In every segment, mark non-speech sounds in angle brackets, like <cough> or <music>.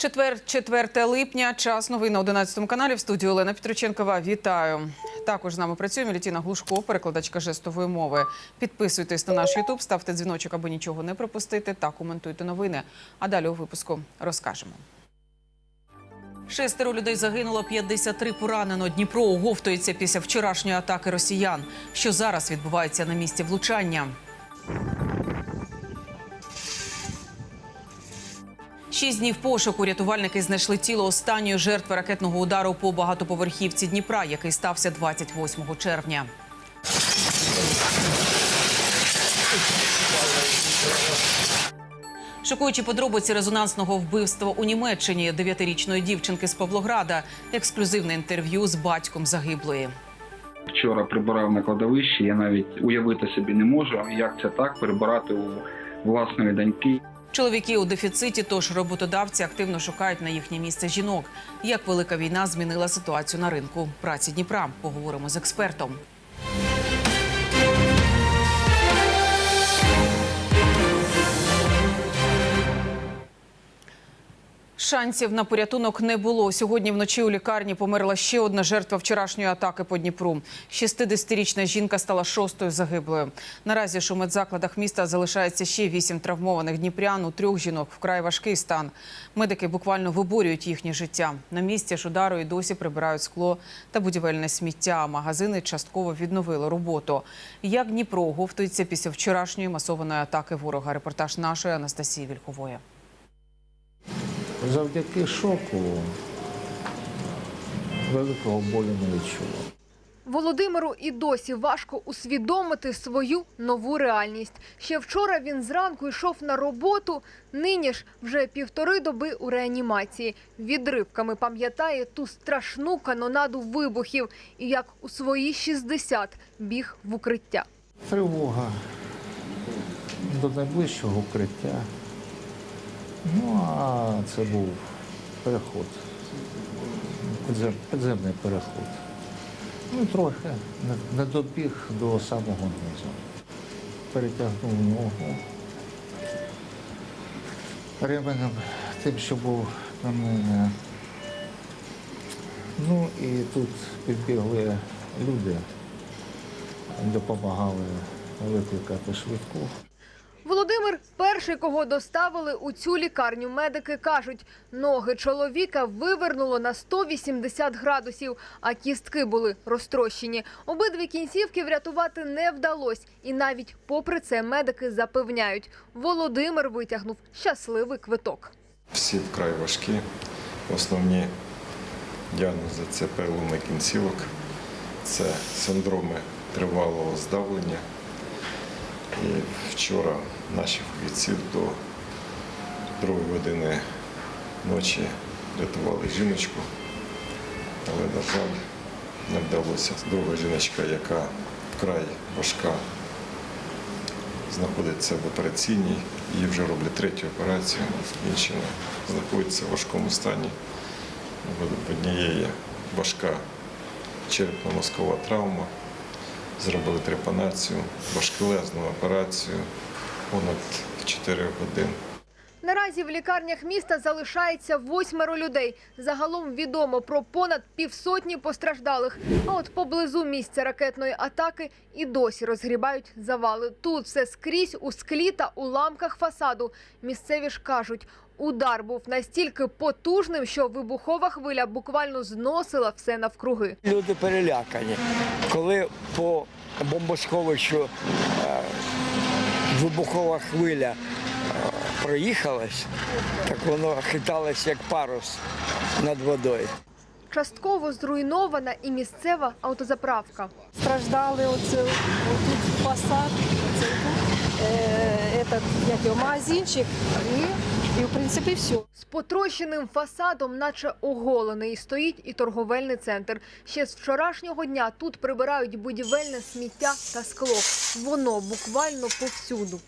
Четвер, 4 липня, час новин на 11 каналі. В студії Олена Петроченкова. Вітаю. Також з нами працює Мілітіна Глушко, перекладачка жестової мови. Підписуйтесь на наш Ютуб, ставте дзвіночок, аби нічого не пропустити, та коментуйте новини. А далі у випуску розкажемо. Шестеро людей загинуло, 53 поранено. Дніпро оговтується після вчорашньої атаки росіян. Що зараз відбувається на місці влучання? Шість днів пошуку рятувальники знайшли тіло останньої жертви ракетного удару по багатоповерхівці Дніпра, який стався 28 червня. Шокуючі подробиці резонансного вбивства у Німеччині дев'ятирічної дівчинки з Павлограда. Ексклюзивне інтерв'ю з батьком загиблої. Вчора прибирав на кладовищі. Я навіть уявити собі не можу, як це так прибирати у власної доньки. Чоловіки у дефіциті, тож роботодавці активно шукають на їхнє місце жінок. Як велика війна змінила ситуацію на ринку праці Дніпра? Поговоримо з експертом. Шансів на порятунок не було. Сьогодні вночі у лікарні померла ще одна жертва вчорашньої атаки по Дніпру. 60-річна жінка стала шостою загиблою. Наразі ж у медзакладах міста залишається ще вісім травмованих дніпрян. У трьох жінок вкрай важкий стан. Медики буквально виборюють їхнє життя. На місці ж удару і досі прибирають скло та будівельне сміття. Магазини частково відновили роботу. Як Дніпро оговтується після вчорашньої масованої атаки ворога? Репортаж нашої Анастасії Вільхової. Завдяки шоку великого болю не відчував. Володимиру і досі важко усвідомити свою нову реальність. Ще вчора він зранку йшов на роботу, нині ж вже півтори доби у реанімації. Відривками пам'ятає ту страшну канонаду вибухів і як у свої 60 біг в укриття. Тривога до найближчого укриття. Ну, а це був переход, підзем- підземний переход. Ну, трохи не- не добіг до самого низу. Перетягнув ногу ременем тим, що був на мене. Ну і тут підбігли люди, допомагали викликати швидку. Володимир перший, кого доставили у цю лікарню. Медики кажуть, ноги чоловіка вивернуло на 180 градусів, а кістки були розтрощені. Обидві кінцівки врятувати не вдалось. І навіть попри це медики запевняють, Володимир витягнув щасливий квиток. Всі вкрай важкі. Основні діагнози це переломи кінцівок, це синдроми тривалого здавлення. І вчора наші фахівці до другої години ночі рятували жіночку, але, на жаль, не вдалося. Друга жіночка, яка вкрай важка, знаходиться в операційній, її вже роблять третю операцію, інші знаходяться в важкому стані. В однієї важка черепно-мозкова травма. Зробили трепанацію, важкелезну операцію понад 4 години. Наразі в лікарнях міста залишається восьмеро людей. Загалом відомо про понад півсотні постраждалих. А от поблизу місця ракетної атаки і досі розгрібають завали. Тут все скрізь у склі та уламках фасаду. Місцеві ж кажуть, удар був настільки потужним, що вибухова хвиля буквально зносила все навкруги. Люди перелякані. Коли по бомбосховищу е, вибухова хвиля е, проїхалась, так воно хиталось як парус над водою. Частково зруйнована і місцева автозаправка. страждали оце отут фасад, оце тут, е, этот, як його, магазинчик і, і в принципі все. З потрощеним фасадом, наче оголений, стоїть і торговельний центр. Ще з вчорашнього дня тут прибирають будівельне сміття та скло. Воно буквально повсюду.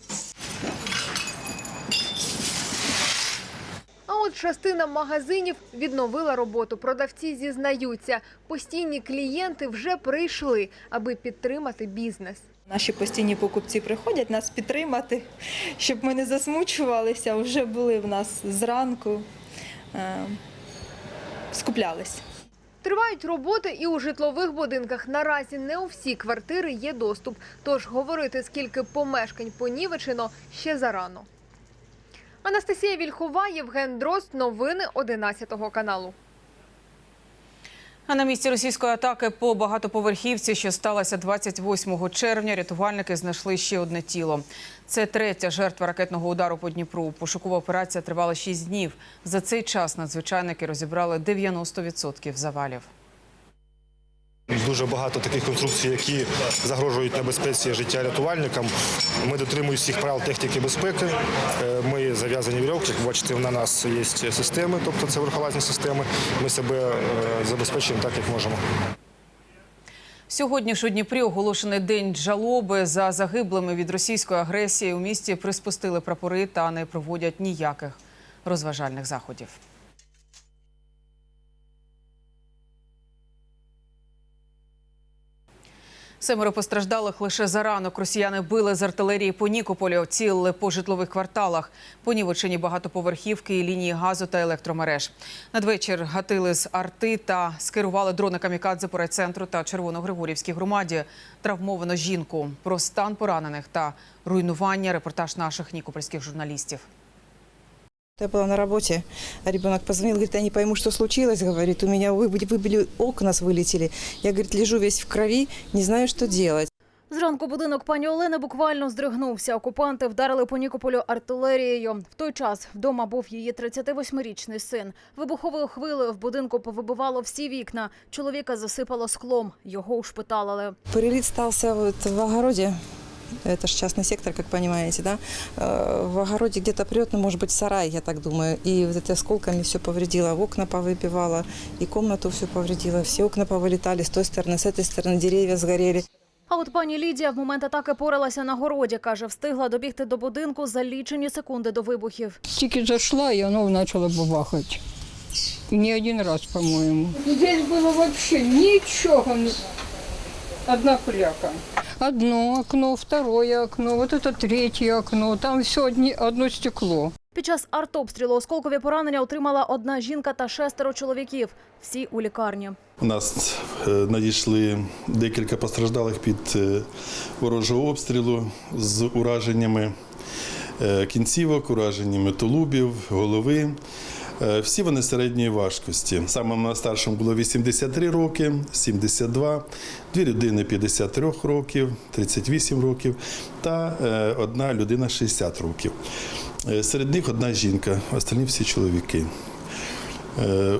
А от частина магазинів відновила роботу. Продавці зізнаються, постійні клієнти вже прийшли, аби підтримати бізнес. Наші постійні покупці приходять нас підтримати, щоб ми не засмучувалися. Вже були в нас зранку. е, скуплялись. Тривають роботи і у житлових будинках. Наразі не у всі квартири є доступ. Тож говорити, скільки помешкань понівечено, ще зарано. Анастасія Вільхова, Євген Дрозд. Новини 11 каналу. А на місці російської атаки по багатоповерхівці, що сталося 28 червня, рятувальники знайшли ще одне тіло. Це третя жертва ракетного удару по Дніпру. Пошукова операція тривала 6 днів. За цей час надзвичайники розібрали 90% завалів. Дуже багато таких конструкцій, які загрожують небезпеці життя рятувальникам. Ми дотримуємося всіх правил техніки безпеки. Е, Ми зав'язані вірьовки. Як бачите, на нас є системи, тобто це верхолазні системи. Ми себе е, забезпечуємо так, як можемо. Сьогодні у Дніпрі оголошений день жалоби за загиблими від російської агресії. У місті приспустили прапори та не проводять ніяких розважальних заходів. Семеро постраждалих лише за ранок. Росіяни били з артилерії по Нікополю, цілили по житлових кварталах, понівечені багатоповерхівки і лінії газу та електромереж. Надвечір гатили з арти та скерували дрони камікадзе по райцентру та Червоногригорівській громаді. Травмовано жінку. Про стан поранених та руйнування репортаж наших нікопольських журналістів. Я была на работе, а ребенок позвонил, говорит, я не пойму, что случилось, говорит, у меня выбили, выбили окна, вылетели. Я, говорит, лежу весь в крови, не знаю, что делать. Зранку будинок пані Олени буквально здригнувся. Окупанти вдарили по Нікополю артилерією. В той час вдома був її 38-річний син. Вибуховою хвилею в будинку повибивало всі вікна. Чоловіка засипало склом. Його ушпиталили. Перелет стался вот в огороде. Это же частный сектор, как понимаете, да? Э, В огороде где-то прет, ну, может быть, сарай, я так думаю. И вот это осколками все повредило, окна повыбивало, и комнату все повредило. Все окна повылетали с той стороны, с этой стороны, деревья сгорели. А от пані Лідія в момент атаки поралася на городі. Каже, встигла добігти до будинку за лічені секунди до вибухів. Тільки зайшла, і воно почало бабахати. І не один раз, по-моєму. Здесь було взагалі нічого. не- Одна пляка. Одно окно, второе окно, вот это третье окно. Там все одні, одно стекло. Під час артобстрілу осколкові поранення отримала одна жінка та шестеро чоловіків. Всі у лікарні. У нас е, надійшли декілька постраждалих під е, ворожого обстрілу з ураженнями е, кінцівок, ураженнями тулубів, голови. Е, Всі вони середньої важкості. Самим старшим було 83 роки, 72, дві людини 53 років, 38 років та е, одна людина 60 років. Е, Серед них одна жінка, остальні всі чоловіки.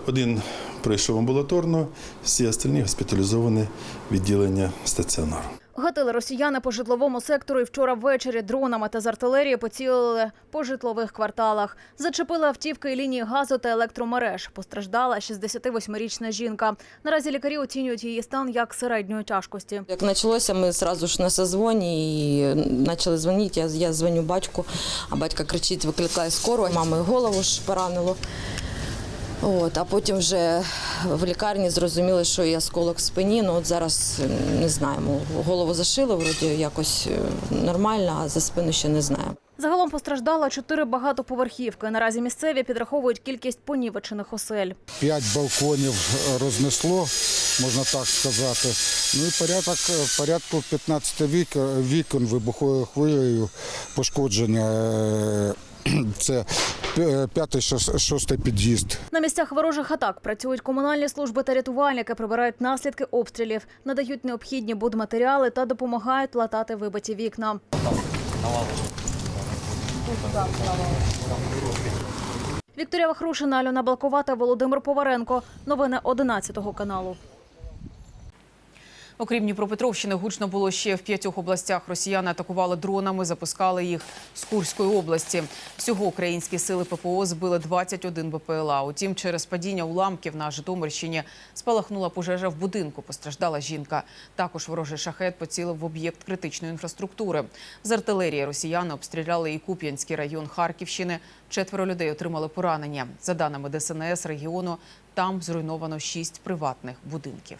Один пройшов амбулаторно, всі остальні госпіталізовані відділення стаціонару. Гатили росіяни по житловому сектору і вчора ввечері дронами та з артилерії поцілили по житлових кварталах. Зачепили автівки і лінії газу та електромереж. Постраждала 68-річна жінка. Наразі лікарі оцінюють її стан як середньої тяжкості. Як почалося, ми одразу ж на созвоні і почали дзвонити. Я, я дзвоню батьку, а батько кричить, викликає скору. Мами голову ж поранило. От, а потім вже в лікарні зрозуміли, що є осколок в спині. Ну от зараз е, не знаємо. Голову зашили, вроді якось е, нормально, а за спину ще не знаємо. Загалом постраждало чотири багатоповерхівки. Наразі місцеві підраховують кількість понівечених осель. П'ять балконів рознесло, можна так сказати. Ну і порядок, порядку 15 вік, вікон вибуховою хвилею пошкодження. <clears throat> Е, Це п'ятий, шос- шостий під'їзд. На місцях ворожих атак працюють комунальні служби та рятувальники, прибирають наслідки обстрілів, надають необхідні будматеріали та допомагають латати вибиті вікна. Вікторія Вахрушина, Альона Балкова Володимир Поваренко. Новини 11 каналу. Окрім Дніпропетровщини, гучно було ще в п'ятьох областях. Росіяни атакували дронами, запускали їх з Курської області. Всього українські сили ППО збили 21 БПЛА. Утім, через падіння уламків на Житомирщині спалахнула пожежа в будинку. Постраждала жінка. Також ворожий шахет поцілив в об'єкт критичної інфраструктури. З артилерії росіяни обстріляли і Куп'янський район Харківщини. Четверо людей отримали поранення. За даними ДСНС регіону, там зруйновано шість приватних будинків.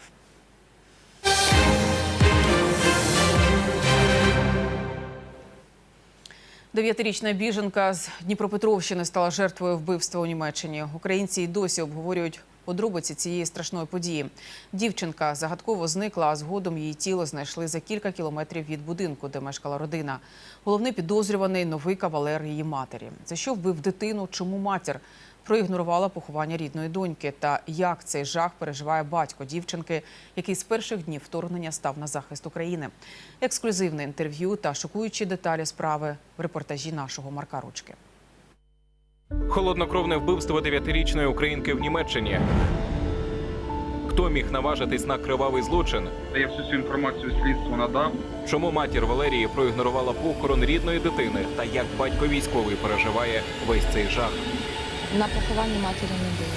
Дев'ятирічна біженка з Дніпропетровщини стала жертвою вбивства у Німеччині. Українці й досі обговорюють подробиці цієї страшної події. Дівчинка загадково зникла, а згодом її тіло знайшли за кілька кілометрів від будинку, де мешкала родина. Головний підозрюваний новий кавалер її матері. За що вбив дитину? Чому матір проігнорувала поховання рідної доньки? Та як цей жах переживає батько дівчинки, який з перших днів вторгнення став на захист України? Ексклюзивне інтерв'ю та шокуючі деталі справи в репортажі нашого Марка Ручки. Холоднокровне вбивство дев'ятирічної українки в Німеччині. Хто міг наважитись на кривавий злочин? Я всю цю інформацію слідству надав. Чому матір Валерії проігнорувала похорон рідної дитини та як батько військовий переживає весь цей жах? На похованні матері не було.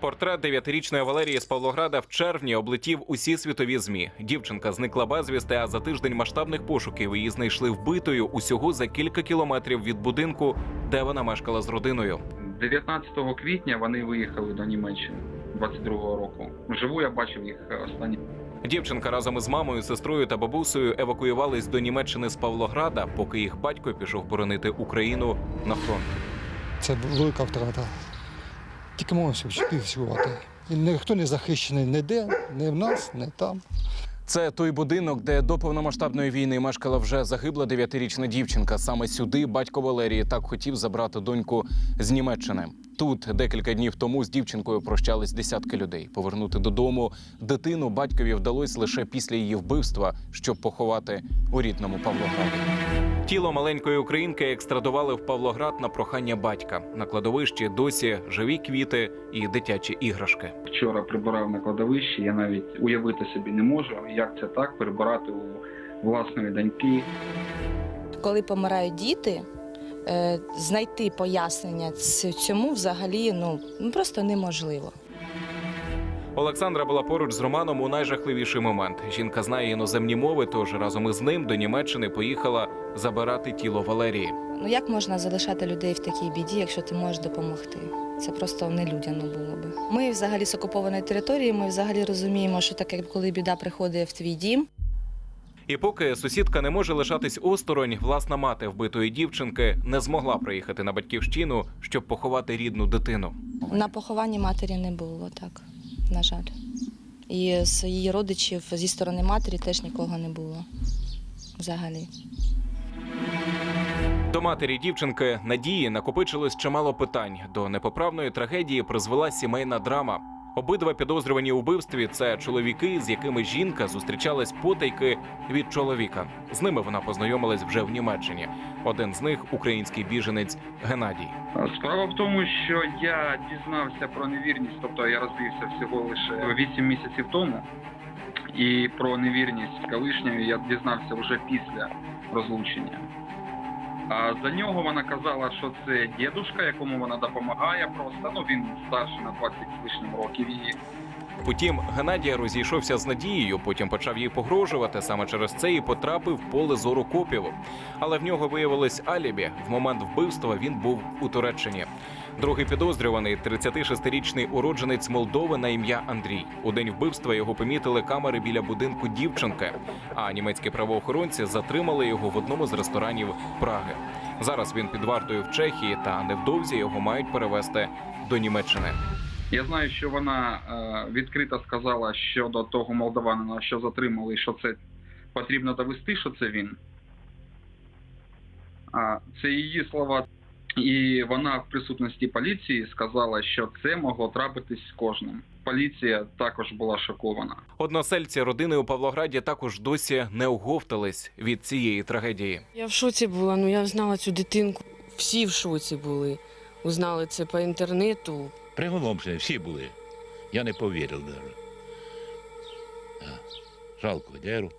Портрет дев'ятирічної Валерії з Павлограда в червні облетів усі світові змі. Дівчинка зникла безвісти, а за тиждень масштабних пошуків її знайшли вбитою усього за кілька кілометрів від будинку, де вона мешкала з родиною. 19 квітня вони виїхали до Німеччини 22-го року. Вживу я бачив їх останні. Дівчинка разом із мамою, сестрою та бабусею евакуювались до Німеччини з Павлограда, поки їх батько пішов боронити Україну на фронт. Це велика втрата. Тільки можемо співчувати. І ніхто не захищений ніде, ні в нас, ні там. Це той будинок, де до повномасштабної війни мешкала вже загибла дев'ятирічна дівчинка. Саме сюди батько Валерії так хотів забрати доньку з Німеччини. Тут декілька днів тому з дівчинкою прощались десятки людей. Повернути додому дитину батькові вдалося лише після її вбивства, щоб поховати у рідному Павлограді. Тіло маленької українки екстрадували в Павлоград на прохання батька. На кладовищі досі живі квіти і дитячі іграшки. Вчора прибирав на кладовищі. Я навіть уявити собі не можу, як це так прибирати у власної доньки. Коли помирають діти, е, знайти пояснення цьому взагалі ну, ну, просто неможливо. Олександра була поруч з Романом у найжахливіший момент. Жінка знає іноземні мови, тож разом із ним до Німеччини поїхала забирати тіло Валерії. Ну як можна залишати людей в такій біді, якщо ти можеш допомогти? Це просто нелюдяно було би. Ми взагалі з окупованої території. Ми взагалі розуміємо, що таке, коли біда приходить в твій дім. І поки сусідка не може лишатись осторонь, власна мати вбитої дівчинки не змогла приїхати на батьківщину, щоб поховати рідну дитину. На похованні матері не було, так, на жаль. І з її родичів зі сторони матері теж нікого не було. Взагалі. До матері дівчинки Надії накопичилось чимало питань. До непоправної трагедії призвела сімейна драма. Обидва підозрювані у вбивстві це чоловіки, з якими жінка зустрічалась потайки від чоловіка. З ними вона познайомилась вже в Німеччині. Один з них український біженець Геннадій. Справа в тому, що я дізнався про невірність, тобто я розвівся всього лише 8 місяців тому. І про невірність колишньої я дізнався вже після розлучення. За нього вона казала, що це дідушка, якому вона допомагає просто. Ну він старший на 20 з лишнім років її. Утім, Геннадія розійшовся з Надією, потім почав їй погрожувати. Саме через це і потрапив в поле зору копів. Але в нього виявилось алібі. В момент вбивства він був у Туреччині. Другий підозрюваний 36-річний уродженець Молдови на ім'я Андрій. У день вбивства його помітили камери біля будинку дівчинки. А німецькі правоохоронці затримали його в одному з ресторанів Праги. Зараз він під вартою в Чехії, та невдовзі його мають перевезти до Німеччини. Я знаю, що вона е, відкрито сказала щодо того молдаванина, що затримали, що це потрібно довести, що це він. А це її слова. І вона в присутності поліції сказала, що це могло трапитись з кожним. Поліція також була шокована. Односельці родини у Павлограді також досі не оговтались від цієї трагедії. Я в шоці була, ну я знала цю дитинку. Всі в шоці були. Узнали це по інтернету. Приголомшені, всі були. Я не повірив навіть. Жалко Деру,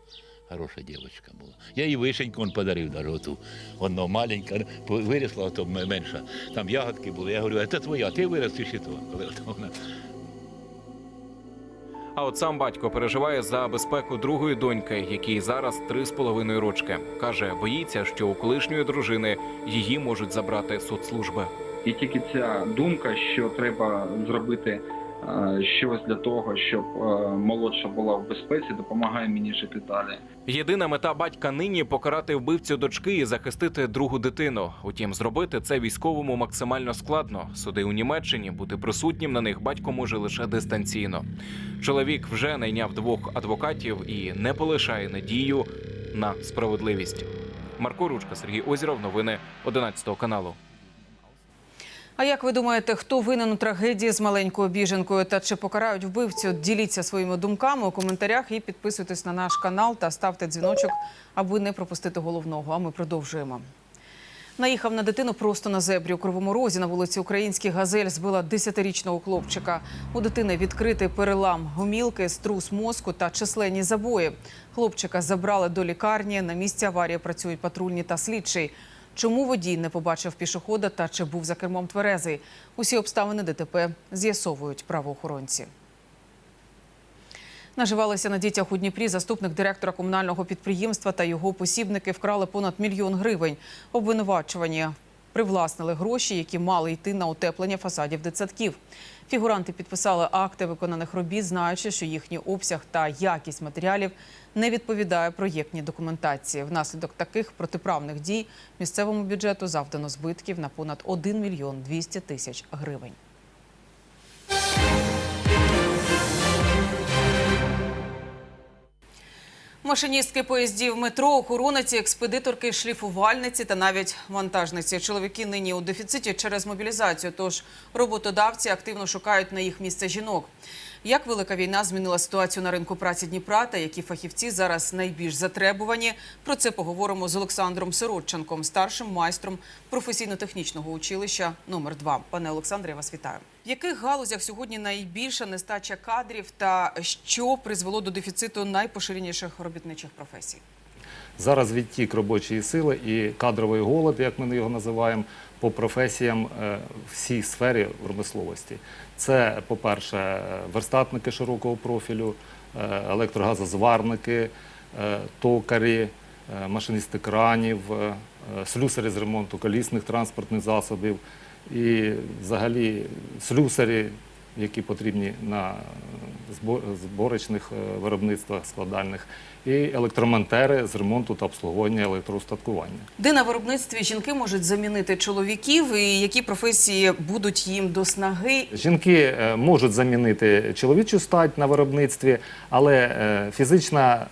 хороша дівчинка була. Я їй вишеньку он подарив даже оту. Одна маленька, виросла, а то менша. Там ягодки були. Я говорю, це твоя, ти виростиш і то. А от сам батько переживає за безпеку другої доньки, якій зараз три з половиною рочки. каже, боїться, що у колишньої дружини її можуть забрати соцслужби. І тільки ця думка, що треба зробити е, щось для того, щоб е, молодша була в безпеці, допомагає мені жити далі. Єдина мета батька нині покарати вбивцю дочки і захистити другу дитину. Утім, зробити це військовому максимально складно. Суди у Німеччині бути присутнім на них батько може лише дистанційно. Чоловік вже найняв двох адвокатів і не полишає надію на справедливість. Марко Ручка, Сергій Озіров, новини 11 каналу. А як ви думаєте, хто винен у трагедії з маленькою біженкою та чи покарають вбивцю? Діліться своїми думками у коментарях і підписуйтесь на наш канал та ставте дзвіночок, аби не пропустити головного. А ми продовжуємо. Наїхав на дитину просто на зебрі у Кривому Розі на вулиці Українській Газель збила 10-річного хлопчика. У дитини відкритий перелам гомілки, струс мозку та численні забої. Хлопчика забрали до лікарні. На місці аварії працюють патрульні та слідчий. Чому водій не побачив пішохода та чи був за кермом тверезий? Усі обставини ДТП з'ясовують правоохоронці. Наживалися на дітях у Дніпрі. Заступник директора комунального підприємства та його посібники вкрали понад мільйон гривень. Обвинувачувані привласнили гроші, які мали йти на утеплення фасадів дитсадків. Фігуранти підписали акти виконаних робіт, знаючи, що їхній обсяг та якість матеріалів не відповідає проєктній документації. Внаслідок таких протиправних дій місцевому бюджету завдано збитків на понад 1 мільйон 200 тисяч гривень. Машиністки поїздів метро, охорониці, експедиторки, шліфувальниці та навіть вантажниці. Чоловіки нині у дефіциті через мобілізацію, тож роботодавці активно шукають на їх місце жінок. Як велика війна змінила ситуацію на ринку праці Дніпра та які фахівці зараз найбільш затребувані? Про це поговоримо з Олександром Сиротченком, старшим майстром професійно-технічного училища номер 2 Пане Олександре, я вас вітаю. В яких галузях сьогодні найбільша нестача кадрів та що призвело до дефіциту найпоширеніших робітничих професій? Зараз відтік робочої сили і кадровий голод, як ми його називаємо, по професіям е, всій сфері промисловості. Це, по-перше, верстатники широкого профілю, е, електрогазозварники, е, токарі, машиністи кранів, слюсарі з ремонту колісних транспортних засобів і взагалі слюсарі, які потрібні на збо- зборочних е, виробництвах складальних, і електромонтери з ремонту та обслуговування електроустаткування. Де на виробництві жінки можуть замінити чоловіків, і які професії будуть їм до снаги? Жінки е, можуть замінити чоловічу стать на виробництві, але е, фізична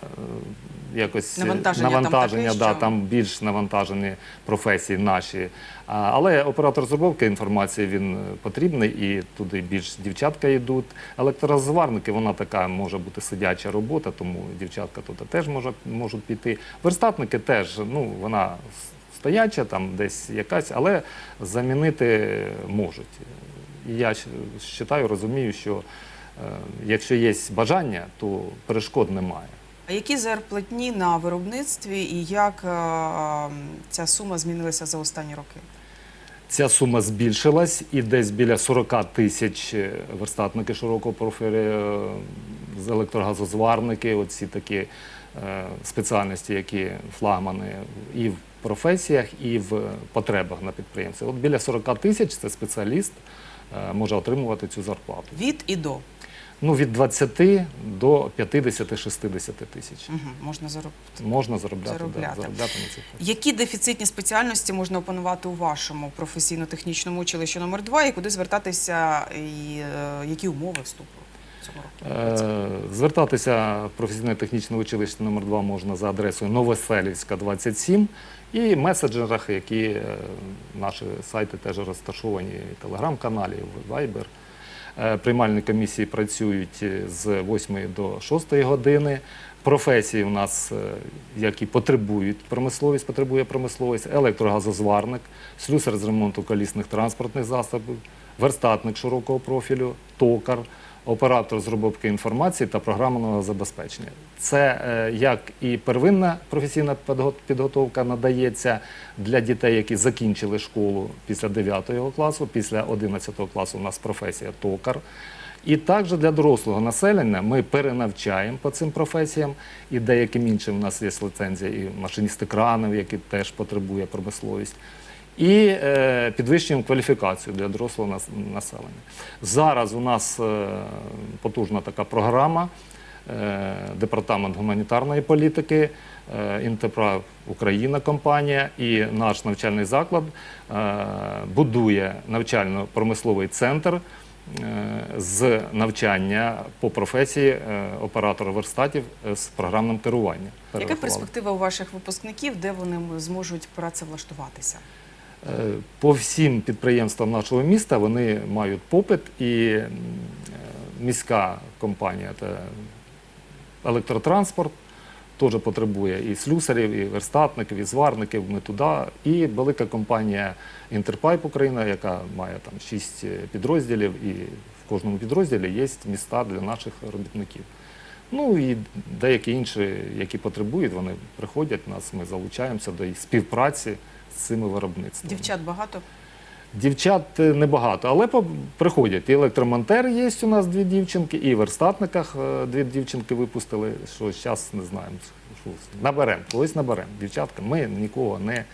якось е, Навантаження там таке, да, що- там більш навантажені професії наші. Але оператор зробки інформації він е, потрібний і туди більш дівчатка йдуть. Електрозварники, вона така може бути сидяча робота, тому дівчатка туди теж може, можуть піти. Верстатники теж, ну вона стояча, там десь якась, але замінити можуть. І я вважаю, розумію, що е, якщо є бажання, то перешкод немає. Які зарплатні на виробництві і як е, ця сума змінилася за останні роки? Ця сума збільшилась і десь біля 40 тисяч е, верстатники широкого профілю, е, з електрогазозварники, оці такі спеціальності, які флагмани і в професіях, і в потребах на підприємстві. От біля 40 тисяч це спеціаліст може отримувати цю зарплату. Від і до. Ну, від 20 до 50-60 тисяч. Угу, можна заробити. Можна заробляти, Заробляти. Да, заробляти на цих. Які дефіцитні спеціальності можна опанувати у вашому професійно-технічному училищі номер 2 і куди звертатися, і е, які умови вступу? Е, Звертатися в професійно-технічне училище номер 2 можна за адресою Новоселівська, 27 і меседжерах, які е, наші сайти теж розташовані, телеграм-каналі, Viber. Е, Приймальні комісії працюють е, з 8 до 6 години. Професії у нас, е, які потребують промисловість, потребує промисловість, електрогазозварник, слюсар з ремонту колісних транспортних засобів, верстатник широкого профілю, токар, оператор з обробки інформації та програмного забезпечення. Це е, як і первинна професійна підготовка надається для дітей, які закінчили школу після 9 класу, після 11 класу у нас професія токар. І також для дорослого населення ми перенавчаємо по цим професіям, і деяким іншим у нас є ліцензія і машиністи кранів, які теж потребує промисловість. І е, підвищуємо кваліфікацію для дорослого нас- населення. Зараз у нас е, потужна така програма. е, Департамент гуманітарної політики, е, Україна компанія і наш навчальний заклад е, будує навчально-промисловий центр з навчання по професії оператора верстатів з програмним керуванням. Яка перспектива у ваших випускників, де вони зможуть працевлаштуватися? По всім підприємствам нашого міста вони мають попит, і е, міська компанія та електротранспорт теж потребує і слюсарів, і верстатників, і зварників. Ми туди. І велика компанія Інтерпайп Україна, яка має там шість е, підрозділів, і в кожному підрозділі є міста для наших робітників. Ну і деякі інші, які потребують, вони приходять нас, ми залучаємося до їх співпраці з цими виробництвами. Дівчат багато? Дівчат е, небагато, але приходять. І електромонтер є у нас дві дівчинки, і в верстатниках е, дві дівчинки випустили, що зараз не знаємо. Наберемо, колись наберемо. Дівчатка, ми нікого не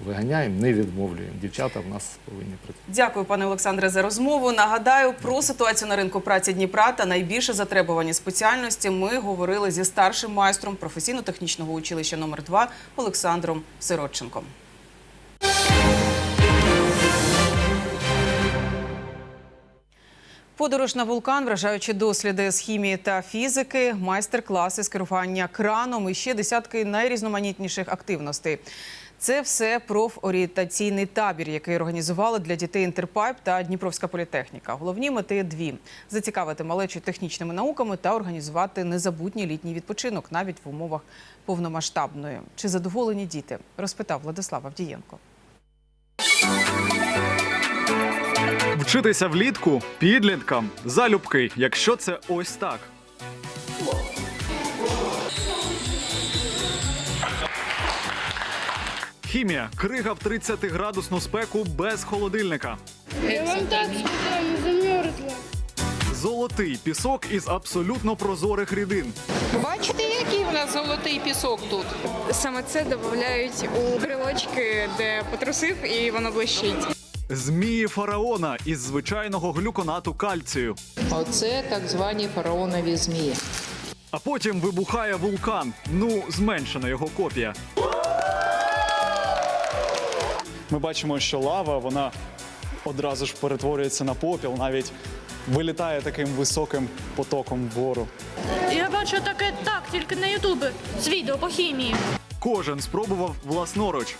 виганяємо, не відмовлюємо. Дівчата в нас повинні працювати. Дякую, пане Олександре, за розмову. Нагадаю про ситуацію на ринку праці Дніпра та найбільше затребувані спеціальності. Ми говорили зі старшим майстром професійно-технічного училища номер 2 Олександром Сиротченком. Подорож на вулкан, вражаючі досліди з хімії та фізики, майстер-класи з керування краном і ще десятки найрізноманітніших активностей. Це все профорієнтаційний табір, який організували для дітей Інтерпайп та Дніпровська політехніка. Головні мети дві: зацікавити малечі технічними науками та організувати незабутній літній відпочинок навіть в умовах повномасштабної. Чи задоволені діти? Розпитав Владислав Авдієнко. Вчитися влітку підліткам залюбки, якщо це ось так. Хімія крига в 30 градусну спеку без холодильника. Я вам так сказала, замерзла. Золотий пісок із абсолютно прозорих рідин. Бачите, який в нас золотий пісок тут? Саме це додають у брелочки, де потрусив, і воно блищить. Змії фараона із звичайного глюконату кальцію. Оце так звані фараонові змії. А потім вибухає вулкан. Ну, зменшена його копія. Ми бачимо, що лава вона одразу ж перетворюється на попіл, навіть вилітає таким високим потоком вгору. Я бачу таке так, тільки на Ютубі. З відео по хімії. Кожен спробував власноруч.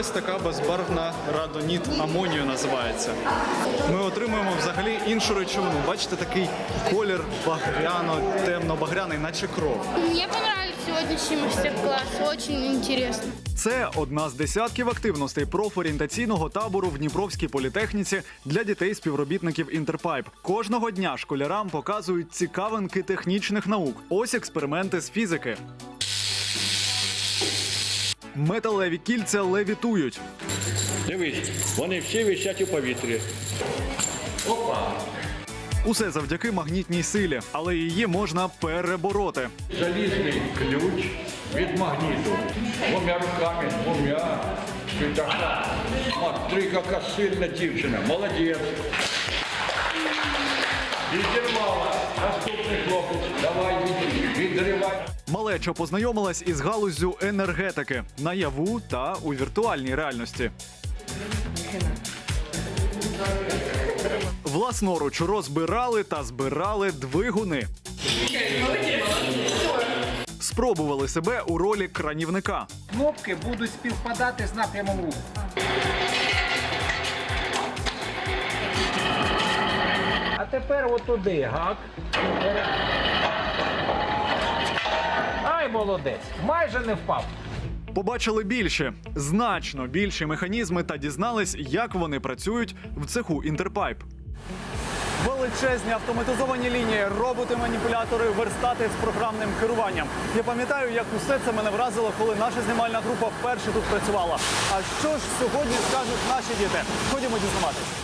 Ось така безбарвна радоніт амонію називається. Ми отримуємо взагалі іншу речовину. Бачите, такий колір багряно, темно-багряний, наче кров. Мне понравился сегодняшний мастер-класс, очень интересно. Це одна з десятків активностей профорієнтаційного табору в Дніпровській політехніці для дітей співробітників Інтерпайп. Кожного дня школярам показують цікавинки технічних наук. Ось експерименти з фізики. Металеві кільця левітують. Дивись, вони всі висять у повітрі. Опа! Усе завдяки магнітній силі, але її можна перебороти. Залізний ключ від магніту. Двома руками, двома. Ти така. Смотри, яка сильна дівчина. Молодець. Відірвала. Наступний хлопець. Давай, відривай. Малеча познайомилась із галуззю енергетики наяву та у віртуальній реальності. Власноруч розбирали та збирали двигуни. Спробували себе у ролі кранівника. Кнопки будуть співпадати з напрямом руху. А тепер отуди, гак. Молодець, майже не впав. Побачили більше, значно більші механізми та дізнались, як вони працюють в цеху Інтерпайп. Величезні автоматизовані лінії, роботи-маніпулятори, верстати з програмним керуванням. Я пам'ятаю, як усе це мене вразило, коли наша знімальна група вперше тут працювала. А що ж сьогодні скажуть наші діти? Ходімо дізнаватись.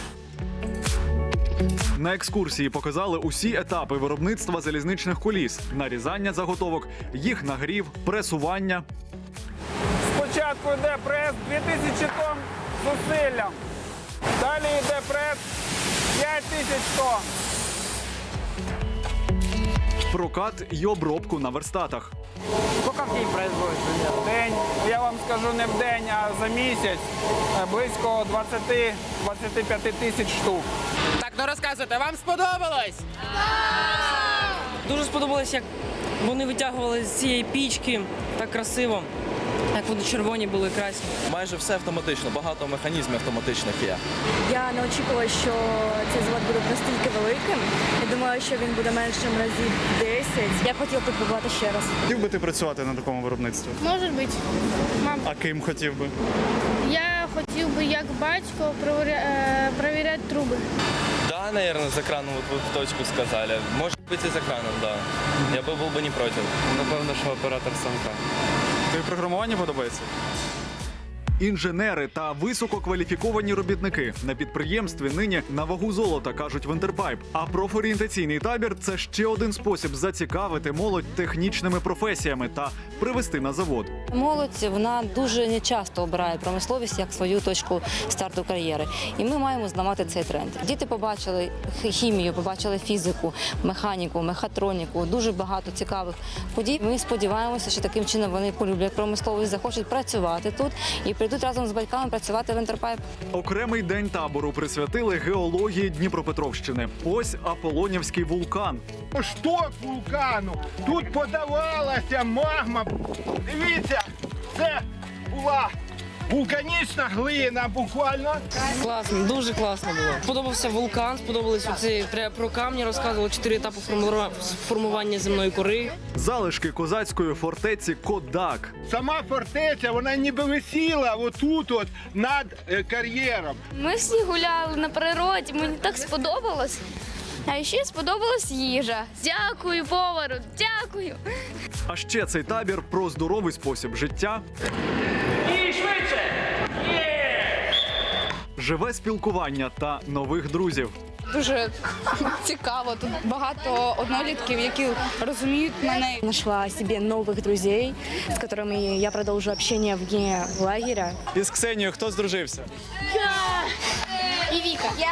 На екскурсії показали усі етапи виробництва залізничних коліс: нарізання заготовок, їх нагрів, пресування. Спочатку йде прес 2000 тонн зусиллям. Далі йде прес 5000 тонн. Прокат і обробку на верстатах. Сколько в день производится? В день, я вам скажу не в день, а за місяць близько 20-25 тисяч штук. Ну розказуйте, вам сподобалось? Дуже сподобалось, як вони витягували з цієї пічки так красиво, як вони червоні були красні. Майже все автоматично, багато механізмів автоматичних є. Я не очікувала, що цей завод буде настільки великим. Я думала, що він буде меншим разів 10. Я хотіла тут побувати ще раз. Хотів би ти працювати на такому виробництві? Може бути. Мам, А ким хотів би? я хотів би як батько е, перевіряти труби. Да, наверное, за краном вот вы в точку сказали. Может быть и за краном, да. Я бы был бы не против. Напевно, що оператор самка. Тобі програмування подобається? Інженери та висококваліфіковані робітники на підприємстві нині на вагу золота кажуть в Інтерпайп. А профорієнтаційний табір це ще один спосіб зацікавити молодь технічними професіями та привести на завод. Молодь вона дуже нечасто обирає промисловість як свою точку старту кар'єри. І ми маємо зламати цей тренд. Діти побачили хімію, побачили фізику, механіку, мехатроніку, дуже багато цікавих подій. Ми сподіваємося, що таким чином вони полюблять промисловість, захочуть працювати тут і прийдуть разом з батьками працювати в Інтерпайп. Окремий день табору присвятили геології Дніпропетровщини. Ось Аполонівський вулкан. Шток вулкану. Тут подавалася магма. Дивіться, це була вулканічна глина буквально. Класно, дуже класно було. Сподобався вулкан, сподобалися ці пря- про камні, розказували чотири етапи формування земної кори. Залишки козацької фортеці Кодак. Сама фортеця, вона ніби висіла отут от над е, кар'єром. Ми всі гуляли на природі, мені так сподобалось. А ще сподобалась їжа. Дякую, повару, дякую. А ще цей табір про здоровий спосіб життя, І швидше! Живе спілкування та нових друзів. Дуже цікаво. Тут багато однолітків, які розуміють мене. Нашла собі нових друзей, з которыми я продолжу общение вне лагеря. Із Ксенією хто здружився? І Віка. Я.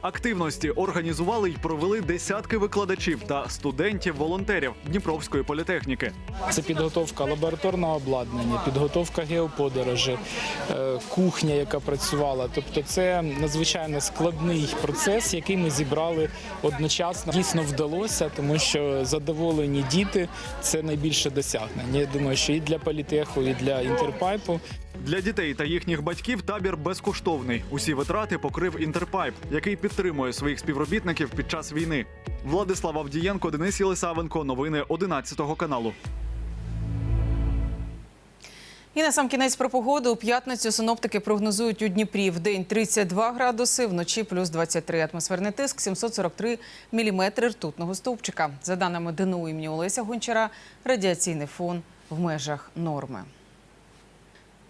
Активності організували й провели десятки викладачів та студентів-волонтерів Дніпровської політехніки. Це підготовка лабораторного обладнання, підготовка геоподорожі, е, кухня, яка працювала. Тобто, це надзвичайно складний процес, який ми зібрали одночасно. Дійсно вдалося, тому що задоволені діти це найбільше досягнення. Я думаю, що і для політеху, і для інтерпайпу. Для дітей та їхніх батьків табір безкоштовний. Усі витрати покрив Інтерпайп, який підтримує своїх співробітників під час війни. Владислав Авдієнко, Денис Єлисавенко. Новини 11 каналу. І на сам кінець про погоду. У п'ятницю синоптики прогнозують у Дніпрі в день 32 градуси, вночі плюс 23. Атмосферний тиск 743 міліметри ртутного стовпчика. За даними ДНУ імені Олеся Гончара, радіаційний фон в межах норми.